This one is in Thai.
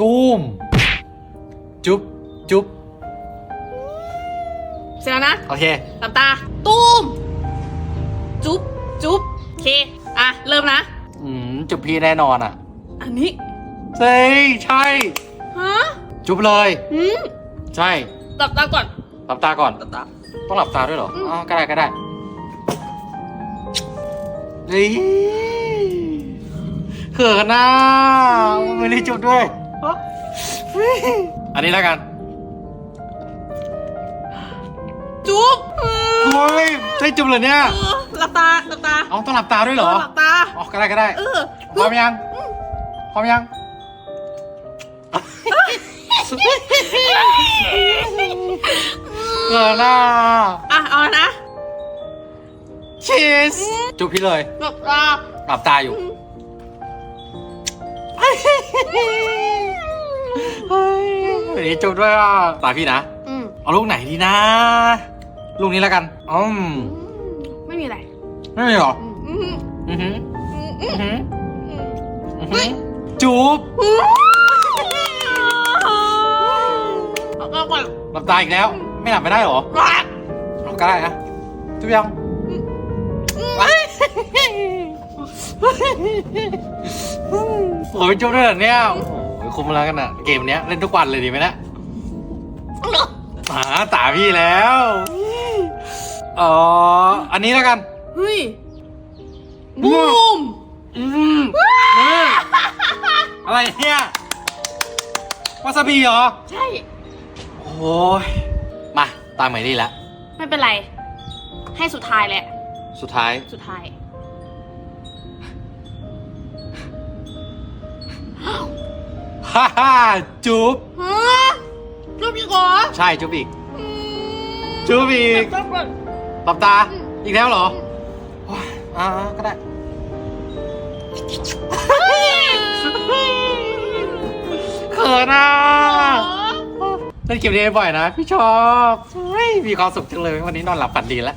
ตูม จุ๊บจุ๊บเสร็จแล้วนะโอเค หลับตา ตูม จุ๊บจุ๊บโอเค อะ เริ่มนะ อืม จุ๊บพี่แน่นอนอะอันนี้ใช่ใช่ ฮะจุ๊บเลย อืมใช่หลับตาก่อนหลับตาก่อน หลับตา ต้องหลับตาด้วยเหรออืมอ๋อก็ได้ก็ได้เฮ้ยเขินนะไม่ได้จุดด้วย อันนี้แล้วกัน จุ๊บเออโอ้ยใช่จุบเลยเนี่ย เออหลับตาหลับตาเอาต้องหลับตาด้วยเหรอ หลับตา อ๋อก็ได้ก็ได้เออพร้อมยังพร้อมยังเขินนะอะเอานะชีสจุบพี่เลย หลับตาหลับตาอยู่เฮ้ ยวันนี้จุบด้วยอะตาพี่นะ อืมเอาลูกไหนดีนะ ลูกนี้แล้วกันอืมไม่มีอะไรไม่มีเหรอ อืมอือหืออืมอือหืออืมอือหือจูบเอาเอาก่อนหลับตาอีกแล้ว ไม่หลับไม่ได้เหรอก่อนเอาก็ได้นะจุบยังโอ้ยจุบด้วยเหรอเนี่ยโอ้โห คุ้มแล้วกันอะเกมเนี้ยเล่นทุกวันเลยดีไหมเนะหาตาพี่แล้วอ๋ออันนี้แล้วกันเฮ้ยบูมอืมอืมอะไรเนี่ยวาซาบิเหรอ ใช่ โอ้ยมาตามใหม่นี่แล้วไม่เป็นไร ให้สุดท้ายแหละ สุดท้าย สุดท้าย ฮ่าฮ่าจุ๊บฮะรูปอีกเหรอใช่จุ๊บอีกจุ๊บอีกจับก่อนหลับตา อีกแล้วเหรอโอ้ยอ่าๆก็ได้ เขินอะเล่นเกมนี้บ่อยนะ พี่ชอบเฮ้ยมีความสุขจังเลย วันนี้นอนหลับฝันดีแล้ว